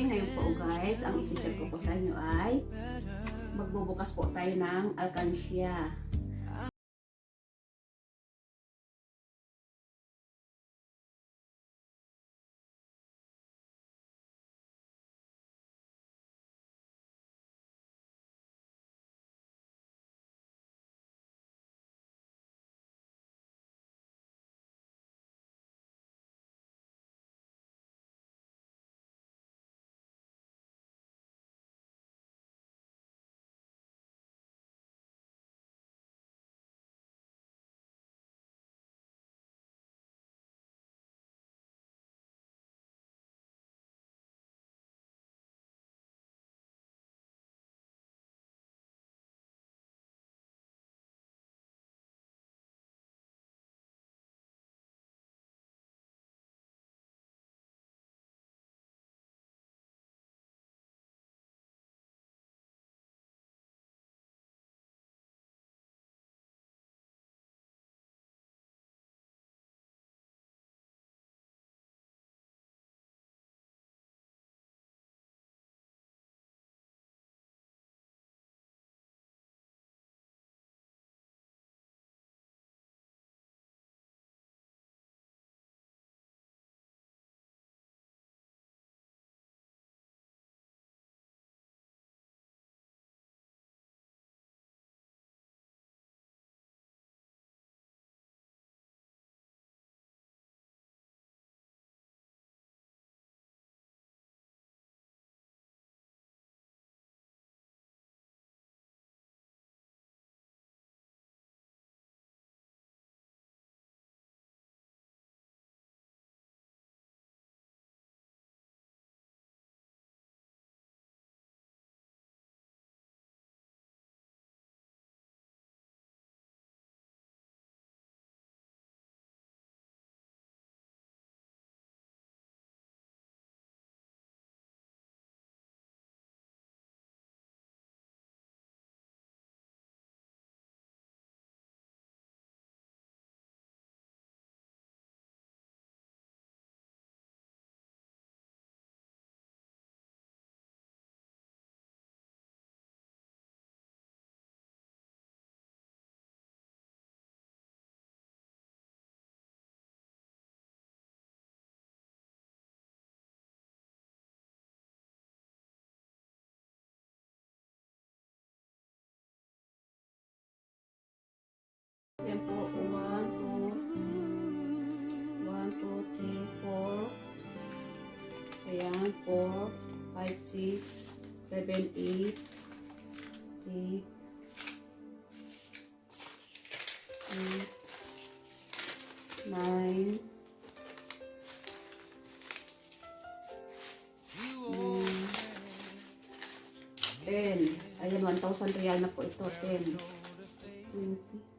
Okay, ngayon po guys, ang isisir ko po sa inyo ay magbubukas po tayo ng alkansya. Yan po, 1, 2, 1, 2, 3, 4. Ayan, 4, 5, 6, 7, 8, 8, 9, 10. Ayan, 1,000 real na po ito. 10. 20.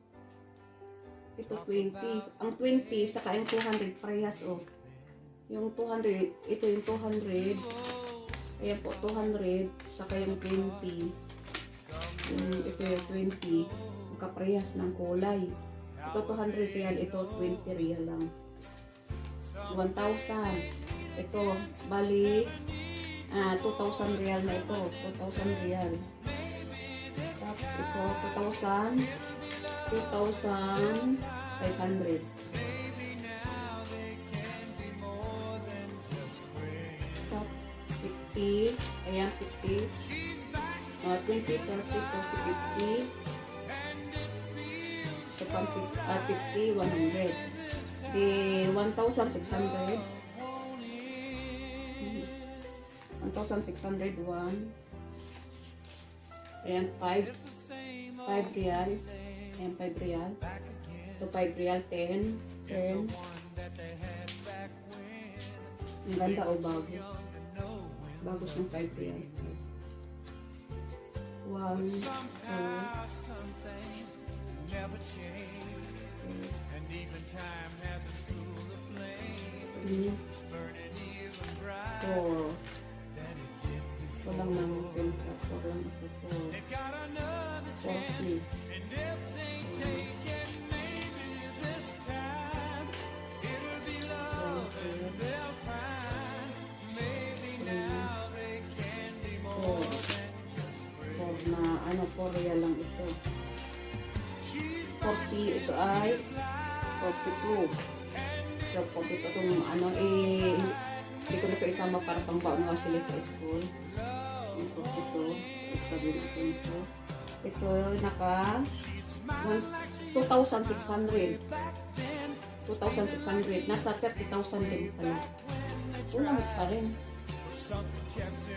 Ito 20. Ang 20, saka yung 200 parehas oh. Yung 200, ito yung 200. Ayan po, 200. Saka yung 20. Yung, ito yung 20. Magkaparehas ng kulay. Ito 200 real, ito 20 real lang. 1,000. Ito, bali, ah, 2,000 real na ito. 2,000 real. Tapos ito, 2,000. 2,500. Top 50. Ayan, 50. Uh, 20, 30, 40, 50. So, pang 50, ah, 50, 100. Di 1,600. Hmm. 1,601. Ayan, 5. 5 real. Ayan, 5 real. Ito, 5 real, 10. 10. Ang ganda o bago. Bago siyang 5 real. 1, 2, 3, 4, Walang nangipin ka. Walang ito. 4, 5. Ito. 40, ito ay 42. So, 42 itong ano, eh, hindi ko nito isama para pang baon nga sila sa school. Yung 42. Sabi natin ito. Ito, naka one- 2,600. 2,600. Nasa 30,000 din pala. Kulang pa rin.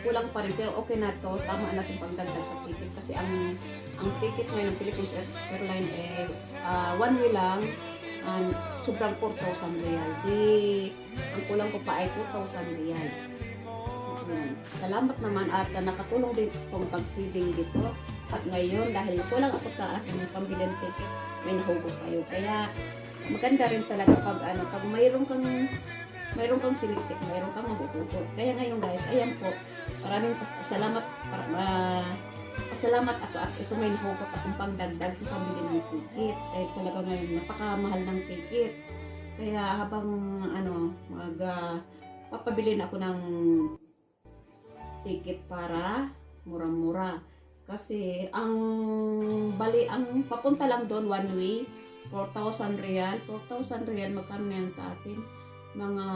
Kulang pa rin. Pero okay na to. Tama natin pagdagdag sa ticket. Kasi ang ang ticket ngayon ng Philippines Air- Airline eh ah, one way lang um, sobrang 4,000 real. Di, ang kulang ko pa ay 2,000 real. Yun. Salamat naman at uh, nakatulong din itong pag-saving dito. At ngayon, dahil kulang ako sa aking pambilang ticket, may nahugot kayo. Kaya maganda rin talaga pag ano, pag mayroon kang mayroon kang siliksik, mayroon kang magutugot. Kaya ngayon guys, ayan po, maraming salamat para, ah, pasalamat ako at ito may nahugot akong pangdagdag ng pambili ng ticket. Eh talaga ngayon, napakamahal ng ticket. Kaya habang ano, mag ah, papabili na ako ng ticket para mura-mura. Kasi ang bali ang papunta lang doon one way 4,000 real. 4,000 real magkano yan sa atin? Mga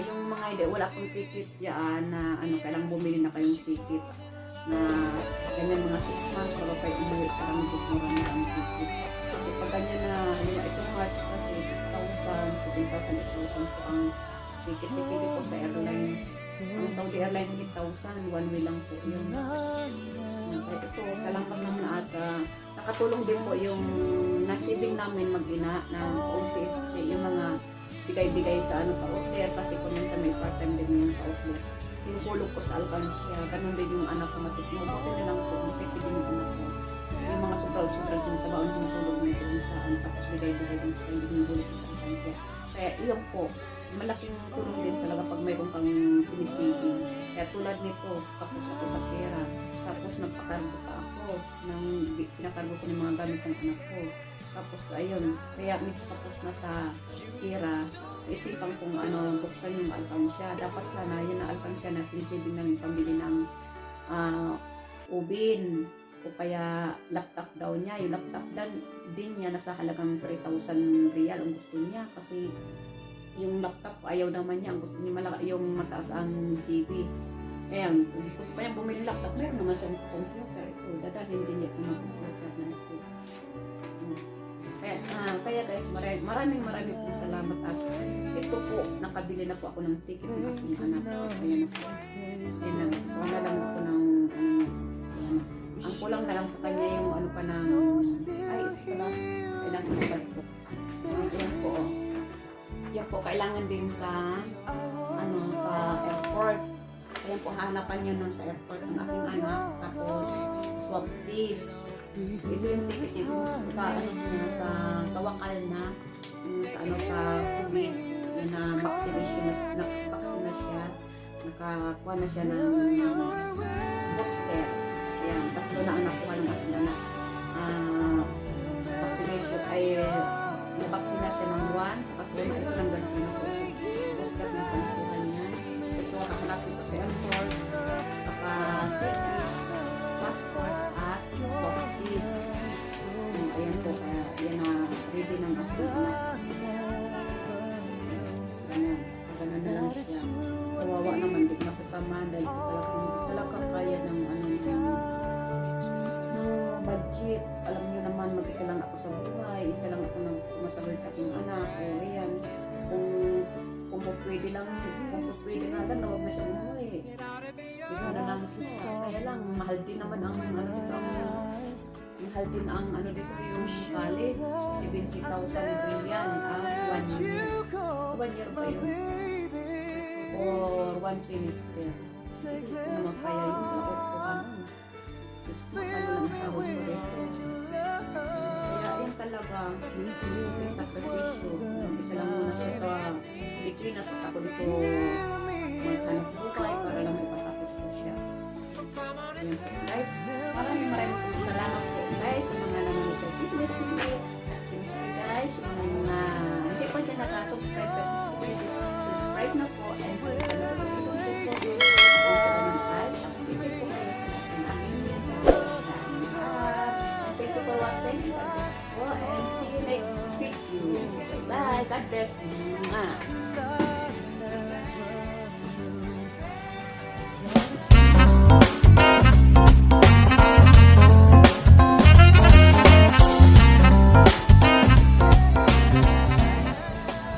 yung mga hindi, wala akong ticket yan na ano, kailangan bumili na kayong ticket na ganyan mga 6 months bago kayo umuwi para magpupura na ang ticket. Kasi pag ganyan na, yung itong March kasi 6,000, 7,000, 8,000 po ang ticket depende po sa airline. Ang Saudi Airlines 8,000, one way lang po yun. Kaya ito, salamat naman at ah, nakatulong din po yung nasibing namin mag-ina na unti-unti yung mga bigay-bigay sa ano sa hotel kasi kung minsan may part-time din yung sa outlet. Tinutulog ko sa alkansya, ganun din yung anak ko matutulog. Buti na lang po, matipid din yung anak ko. Yung mga sobrang-sobrang din sa baon tinutulog mo doon sa ano, tapos bigay-bigay din sa hindi binubulog sa alkansya. Kaya iyon po, malaking tulong din talaga pag mayroon kang sinisibing. Kaya tulad nito, tapos ako sa pera. Tapos nagpakargo pa ako ng pinakargo ko ng mga gamit ng anak ko. Tapos ayun, kaya medyo tapos na sa pera, isipan kong ano, buksan yung alkansya. Dapat sana yun na alkansya na sinisibing namin pambili ng ah, ubin. po kaya laptop daw niya. Yung laptop dan, din niya nasa halagang 3,000 real ang gusto niya kasi yung laptop ayaw naman niya. Ang gusto niya malaki yung mataas ang TV. Ayan, kung gusto pa niya bumili laptop, meron naman siyang computer. Ito, dadalhin din niya ito ng computer na ito. Kaya, ah, kaya guys, maraming maraming, maraming po salamat at ito po, nakabili na po ako ng ticket ng aking anak. Ayan na po. Ayan kuha na lang ako ng, ano, ayan. Ang kulang na lang sa kanya yung ano pa ng, ay, ito pala, kailangan ko ito? Ayan po, oh. Yan po, kailangan din sa, ano, sa airport. Ayan po, hanapan niya nun sa airport ang aking anak. Tapos, swab test. Ticket niya kung sa, ano niya, sa tawakal na, sa, ano, sa COVID, na vaccination na, na na siya. Nakakuha na siya ng booster. Ayan, tatlo na ang nakuha ng aking anak. Ah, vaccination ay nabaksin na siya ng 1 sa katulad ito lang ganito na po booster na pangkuhan niya ito hahanapin ko sa airport pwede lang, kung pwede nga lang, na huwag na siya umuwi. Bigyan na lang siya. Kaya lang, mahal din naman ang, ano, ang, mahal din ang, ano dito, yung college. 70,000 billion ang one year. One year ba yun? Or one semester. Hindi naman kaya yun sa ka nun. Diyos ko, ano sa rito. Talaga, may sakripisyo. Isa lang muna siya sa Pilipinas at ako dito maghanap buhay para lang ipatapos ko siya. Ayan po guys. Maraming po salamat po guys sa mga nanonood sa business video. Subscribe guys. Yung mga hindi pa siya nakasubscribe. Subscribe na po Gracias.